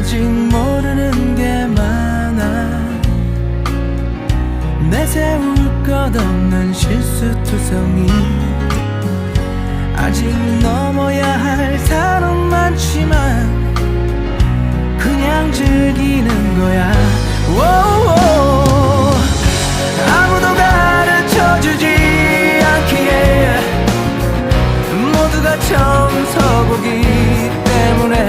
아직 모르는 게 많아. 내세울 것 없는 실수투성이 아직 넘어야 할 산은 많지만 그냥 즐기는 거야. 오오오 아무도 가르쳐주지 않기에 모두가 처음